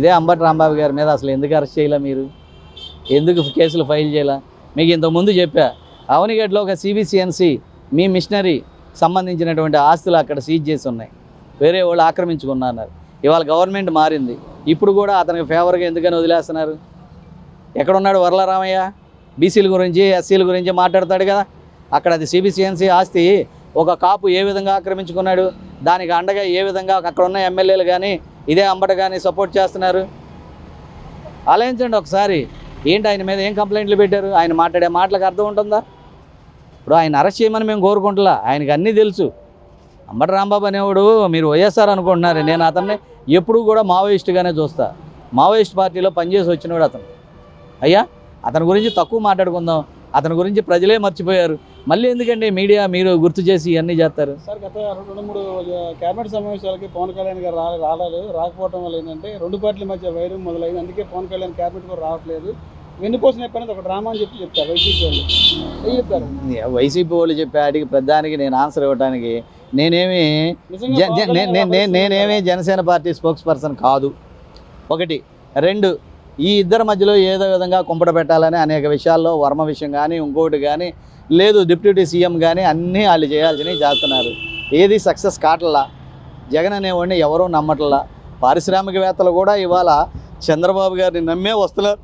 ఇదే అంబటి రాంబాబు గారి మీద అసలు ఎందుకు అరెస్ట్ చేయలే మీరు? ఎందుకు కేసులు ఫైల్ చేయలే? మీకు ఇంతకుముందు చెప్పా అవనిగడ్లో ఒక సిబిసిఎన్సి మీ మిషనరీ సంబంధించినటువంటి ఆస్తులు అక్కడ సీజ్ చేసి ఉన్నాయి. వేరే వాళ్ళు ఆక్రమించుకున్నారు ఇవాళ గవర్నమెంట్ మారింది. ఇప్పుడు కూడా అతనికి ఫేవర్గా ఎందుకని వదిలేస్తున్నారు? ఎక్కడున్నాడు వరలరామయ్య బీసీల గురించి ఎస్సీల గురించి మాట్లాడతాడు కదా. అక్కడ అది సిబిసిఎన్సి ఆస్తి ఒక కాపు ఏ విధంగా ఆక్రమించుకున్నాడు? దానికి అండగా ఏ విధంగా అక్కడ ఉన్న ఎమ్మెల్యేలు కానీ ఇదే అంబట కానీ సపోర్ట్ చేస్తున్నారు? ఆలోచించండి ఒకసారి. ఏంటి ఆయన మీద ఏం కంప్లైంట్లు పెట్టారు? ఆయన మాట్లాడే మాటలకు అర్థం ఉంటుందా? ఇప్పుడు ఆయన అరెస్ట్ చేయమని మేము కోరుకుంటున్నా ఆయనకి అన్నీ తెలుసు. అంబటి రాంబాబు అనేవాడు మీరు వైఎస్ఆర్ అనుకుంటున్నారు. నేను అతన్ని ఎప్పుడూ కూడా మావోయిస్ట్గానే చూస్తా. మావోయిస్ట్ పార్టీలో పనిచేసి వచ్చినవాడు అతను. అయ్యా అతని గురించి తక్కువ మాట్లాడుకుందాం. అతని గురించి ప్రజలే మర్చిపోయారు. మళ్ళీ ఎందుకండి మీడియా మీరు గుర్తు చేసి ఇవన్నీ చేస్తారు? సార్ గత రెండు మూడు కేబినెట్ సమావేశాలకి పవన్ కళ్యాణ్ గారు రా- రాలేదు. రాకపోవడం వల్ల ఏంటంటే రెండు పార్టీల మధ్య వైరం మొదలైంది. అందుకే పవన్ కళ్యాణ్ కేబినెట్ కూడా రావట్లేదు. వెన్నుపోసిన ఎప్పుడైనా ఒక డ్రామా అని చెప్పి చెప్తారు వైసీపీ వాళ్ళు. ఏం చెప్తారు? వైసీపీ వాళ్ళు చెప్పే ఆడికి ప్రధానికి నేను ఆన్సర్ ఇవ్వడానికి నేనేమి నేనేమి జనసేన పార్టీ స్పోక్స్ పర్సన్ కాదు. ఒకటి. రెండు. ఈ ఇద్దరి మధ్యలో ఏదో విధంగా కుంపట పెట్టాలని అనేక విషయాల్లో వర్మ విషయం కానీ ఇంకోటి కానీ లేదు డిప్యూటీ సీఎం కానీ అన్నీ వాళ్ళు చేయాల్సినవి చేస్తున్నారు. ఏది సక్సెస్ కావట్లా? జగన్ అనేవాడిని ఎవరూ నమ్మట్లా? పారిశ్రామికవేత్తలు కూడా ఇవాళ చంద్రబాబు గారిని నమ్మే వస్తున్నారు.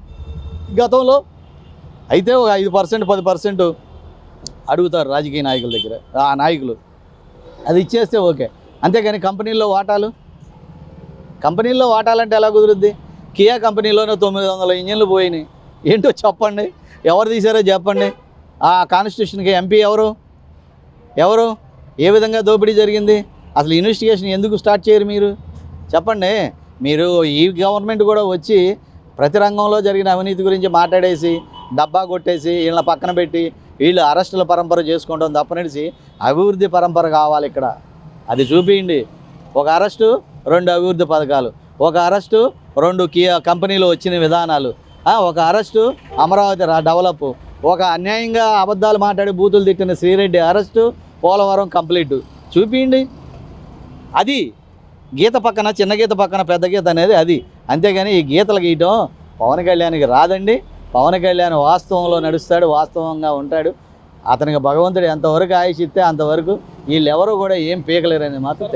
గతంలో అయితే ఒక ఐదు పర్సెంట్ పది పర్సెంట్ అడుగుతారు రాజకీయ నాయకుల దగ్గర ఆ నాయకులు. అది ఇచ్చేస్తే ఓకే. అంతేగాని కంపెనీల్లో వాటాలు? కంపెనీల్లో వాటాలంటే ఎలా కుదురుద్ది? కియా కంపెనీలోనే తొమ్మిది వందల ఇంజన్లు పోయినాయి. ఏంటో చెప్పండి. ఎవరు తీశారో చెప్పండి. ఆ కాన్స్టిట్యూషన్కి ఎంపీ ఎవరు? ఎవరు? ఏ విధంగా దోపిడీ జరిగింది? అసలు ఇన్వెస్టిగేషన్ ఎందుకు స్టార్ట్ చేయరు మీరు? చెప్పండి. మీరు ఈ గవర్నమెంట్ కూడా వచ్చి ప్రతి రంగంలో జరిగిన అవినీతి గురించి మాట్లాడేసి డబ్బా కొట్టేసి వీళ్ళ పక్కన పెట్టి వీళ్ళు అరెస్టుల పరంపర చేసుకుంటాం తప్పనిసి అభివృద్ధి పరంపర కావాలి ఇక్కడ. అది చూపించండి ఒక అరెస్టు రెండు అభివృద్ధి పథకాలు. ఒక అరెస్టు రెండు కియా కంపెనీలు వచ్చిన విధానాలు. ఒక అరెస్టు అమరావతి డెవలప్. ఒక అన్యాయంగా అబద్ధాలు మాట్లాడి బూతులు తిట్టిన శ్రీరెడ్డి అరెస్టు పోలవరం కంప్లీట్. చూపించండి. అది గీత పక్కన చిన్న గీత పక్కన పెద్ద గీత అనేది అది. అంతేగాని ఈ గీతలు గీయటం పవన్ కళ్యాణ్కి రాదండి. పవన్ కళ్యాణ్ వాస్తవంలో నడుస్తాడు వాస్తవంగా ఉంటాడు. అతనికి భగవంతుడు ఎంతవరకు ఆయుష్ ఇస్తే అంతవరకు వీళ్ళెవరూ కూడా ఏం పీకలేరని మాత్రం